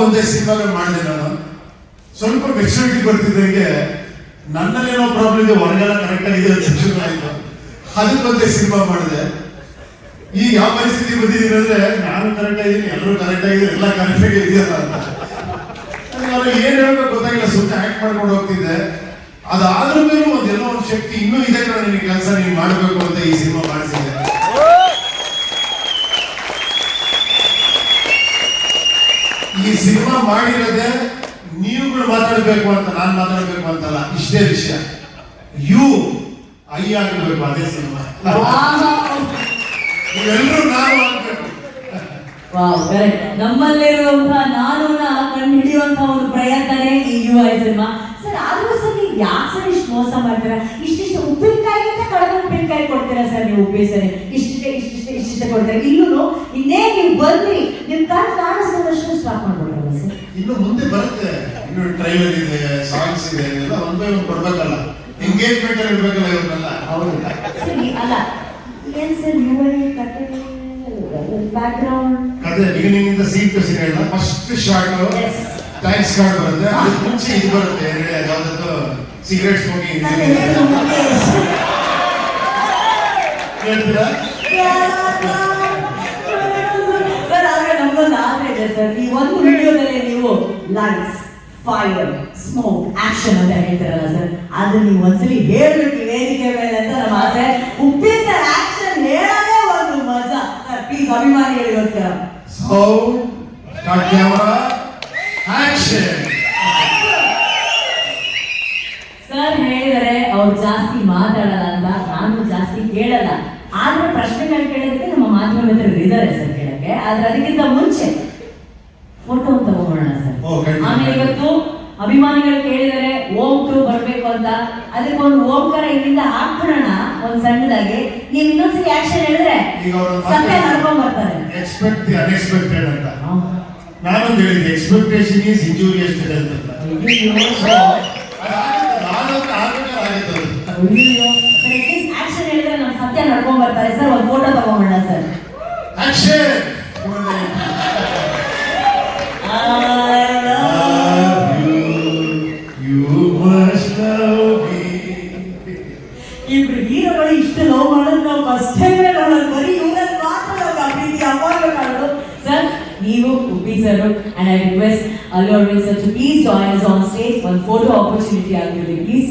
ಒಂದೇ ಸಿನಿಮಾಗಳು ಮಾಡಿದೆ ನಾನು. ಸ್ವಲ್ಪ ಮೆಚುರಿಟಿ ಬರ್ತಿದ್ದಂಗೆ ನನ್ನಲ್ಲೇನೋ ಪ್ರಾಬ್ಲಮ್ ಇದೆ, ಹೊರಗೆಲ್ಲ ಕರೆಕ್ಟ್ ಆಗಿದೆ ಅಂತ ಶುರು ಆಯ್ತು. ಅದಕ್ಕೊಂದೇ ಸಿನಿಮಾ ಮಾಡಿದೆ. ಈ ಯಾವ ಪರಿಸ್ಥಿತಿ ಬಂದಿದ್ದೀನಿ ಅಂದ್ರೆ ನಾನು ಕರೆಕ್ಟ್ ಆಗಿದ್ದೀನಿ, ಎಲ್ಲರೂ ಕರೆಕ್ಟ್ ಆಗಿದ್ದೀನಿ ಎಲ್ಲ ಕರೆಕ್ಟ್ ಆಗಿ ಇದೆಯಲ್ಲ ಅಂತ. ನಾನು ಏನ್ ಹೇಳ್ಬೇಕು ಗೊತ್ತಾಗಿಲ್ಲ ಸುಮ್ಮನೆ ಆಕ್ಟ್ ಮಾಡ್ಕೊಂಡು ಹೋಗ್ತಿದ್ದೆ. ಅದಾದ್ರೂ ಒಂದ್ ಎಲ್ಲೋ ಒಂದು ಶಕ್ತಿ ಇನ್ನೂ ಇದೆ ಕಣ ನಿನಗೆ ಕೆಲಸ, ನೀನು ಮಾಡಬೇಕು ಅಂತ ಈ ಸಿನಿಮಾ ಮಾಡಿಸಿದ್ದೆ ಈ ಸಿನಿಮಾ ಮಾಡಿರೋದೆ ನೀವುಗಳು ಮಾತಾಡಬೇಕು ಅಂತ ನಾನು ಮಾತಾಡಬೇಕು ಅಂತಲ್ಲ, ಇಷ್ಟೇ ವಿಷಯ. ಯು ಐ ಆಗಬೇಕು ಅದೇ ಸಿನಿಮಾ. ಎಲ್ಲರೂ ನಾನು ಆಗ್ಬೇಕು. ನಮ್ಮಲ್ಲಿರುವಂತಹ ನಾನು ಕಂಡು ಹಿಡಿಯುವಂತಹ ಒಂದು ಪ್ರಯತ್ನನೇ ಈ ಯು ಐ ಸಿನಿಮಾ. ಸರ್ ಆದರೂ ಸರ್ ನೀವು ಯಾಕೆ ಸರ್ ಇಷ್ಟು ಮೋಸ ಮಾಡ್ತೀರಾ? ಇಷ್ಟಿಷ್ಟು ಉಪ್ಪಿನಕಾಯಿಗಿಂತ ಕಡಿಮೆ ಉಪ್ಪಿನಕಾಯಿ ಕೊಡ್ತೀರಾ ಸರ್ ನೀವು ಉಪ್ಪಿ ಸರಿ? ಇಷ್ಟಿಷ್ಟೇ ಇಷ್ಟಿಷ್ಟೇ ಇಷ್ಟಿಷ್ಟೇ ಕೊಡ್ತೀರಾ? ಇಲ್ಲೂ ಇನ್ನೇ ನೀವು ಬಂದ್ರಿ, ನಿಮ್ ಕಣ್ ಇನ್ನು ಮುಂದೆ ಬರುತ್ತೆ. ಇನ್ನು ಟ್ರೈಲರ್ ಇದೆ ಸಾಂಗ್ಸ್ ಇದೆ ಎಲ್ಲ ಒಂದ್ ಬೈ ಒಂದ್ ಕೊಡ್ಬೇಕಲ್ಲ ಎಂಗೇಜ್ಮೆಂಟ್ ಅಲ್ಲಿ ಇರ್ಬೇಕಲ್ಲ ಇವ್ರನ್ನೆಲ್ಲ ಹೌದು. ಸರಿ ಅಲ್ಲ ಏನ್ ಸರ್ ಯು ಐ ಕತೆ? ಬ್ಯಾಕ್ ಗ್ರೌಂಡ್ ಅದೇ ಬಿಗಿನಿಂಗ್ ಇಂದ ಸೀಟ್ ಟು ಸೀನ್ ಹೇಳ ಫಸ್ಟ್ ಶಾರ್ಟ್. ಥ್ಯಾಂಕ್ಸ್ ಕಾರ್ಡ್ ಬರುತ್ತೆ. ಅದು ಮುಂಚೆ ಇದು ಬರುತ್ತೆ. ಯಾವ್ದಾದ್ರು ಸಿಗರೇಟ್ ಸ್ಮೋಕಿಂಗ್ ಹೇಳ್ತೀರಾ? ಆದ್ರೆ ನಮ್ಗೊಂದು ಆಸೆ ಇದೆ ಸರ್. ಈ ಒಂದು ವಿಡಿಯೋದಲ್ಲಿ ನೀವು ಲೈಟ್ಸ್ ಫೈರ್ ಸ್ಮೋಕ್ ಆಕ್ಷನ್ ಅಂತ ಹೇಳ್ತಾರಲ್ಲ ಸರ್ ಅದು ನೀವು ಒಂದ್ಸಲಿ ಹೇಳ್ಬೇಕು ಈ ವೇದಿಕೆ ಮೇಲೆ ಅಂತ ನಮ್ಮ ಆಸೆ. ಉಪ್ಪಿ ಸರ್ ಆಕ್ಷನ್ ಹೇಳೋದೇ ಒಂದು ಮಜಾ. Sir please ಅಭಿಮಾನಿಗಳಿಗೋಸ್ಕರ so start camera action sir ಹೇಳಿದರೆ ಅವ್ರು ಜಾಸ್ತಿ ಮಾತಾಡಲ್ಲ ಅಂತ ನಾನು ಜಾಸ್ತಿ ಕೇಳಲ್ಲ. ಆದ್ರೆ ಪ್ರಶ್ನೆಗಳು ಕೇಳೋದಕ್ಕೆ ನಮ್ಮ ಮಾಧ್ಯಮ ಮಿತ್ರರು ಇದ್ದಾರೆ ಸರ್ ಕೇಳಕ್ಕೆ. ಆದ್ರೆ ಅದಕ್ಕಿಂತ ಮುಂಚೆ ಫೋಟೋ ತಗೊಂಬೋಣ ಸರ್ ಓ, ಖಂಡಿತ. ಆಮೇಲೆ ಇವತ್ತು ಅಭಿಮಾನಿಗಳು ಕೇಳಿದರೆ ಓಂ ಟು ಬರಬೇಕು ಅಂತ. ಅದಕ್ಕೆ ಒಂದು ಓಂಕಾರ ಇಲ್ಲಿಂದ ಹಾಕ್ಬಿಡೋಣ ಒಂದ್ ಸಣ್ಣದಾಗಿ. ನೀವು ಇನ್ನೊಂದ್ಸರಿ ಆಕ್ಷನ್ ಹೇಳಿದ್ರೆ ಸತ್ಯ ನಡ್ಕೊಂಡ್ ಬರ್ತಾರೆ. ಎಕ್ಸ್ಪೆಕ್ಟ್ ದಿ ಅನ್ಎಕ್ಸ್ಪೆಕ್ಟೆಡ್ ಅಂತ. ನಾನೊಂದು ಹೇಳಿದ್ದೆ ಎಕ್ಸ್ಪೆಕ್ಟೇಷನ್ ಈಸ್ ಇಂಜೂರಿಯಸ್ ಅಂತ. ಆಕ್ಷನ್ ಹೇಳಿದ್ರೆ ನಮ್ಮ ಸತ್ಯ ನಡ್ಕೊಂಡ್ ಬರ್ತಾರೆ. ಸರ್ ಒಂದು ಫೋಟೋ ತಗೊಂಬೋಣ ಸರ್. ಆಕ್ಷನ್ ಇಬ್ರು ಹೀರೋಗಳು ಇಷ್ಟು ಲವ್ ಮಾಡೋದು ನಾವು ಫಸ್ಟ್ ಟೈಮ್ ನೋಡೋದು ಬರೀ ಇವ್ರಲ್ಲಿ ಮಾತ್ರ ನಾವು ಪ್ರೀತಿ ಅವಾಗ ಕಾಣೋದು ಸರ್ ನೀವು Uppi sir and I request Allu Aravind sir to please join on stage ಒಂದು ಫೋಟೋ ಆಪರ್ಚುನಿಟಿ ಆಗಿರಲಿ ಪ್ಲೀಸ್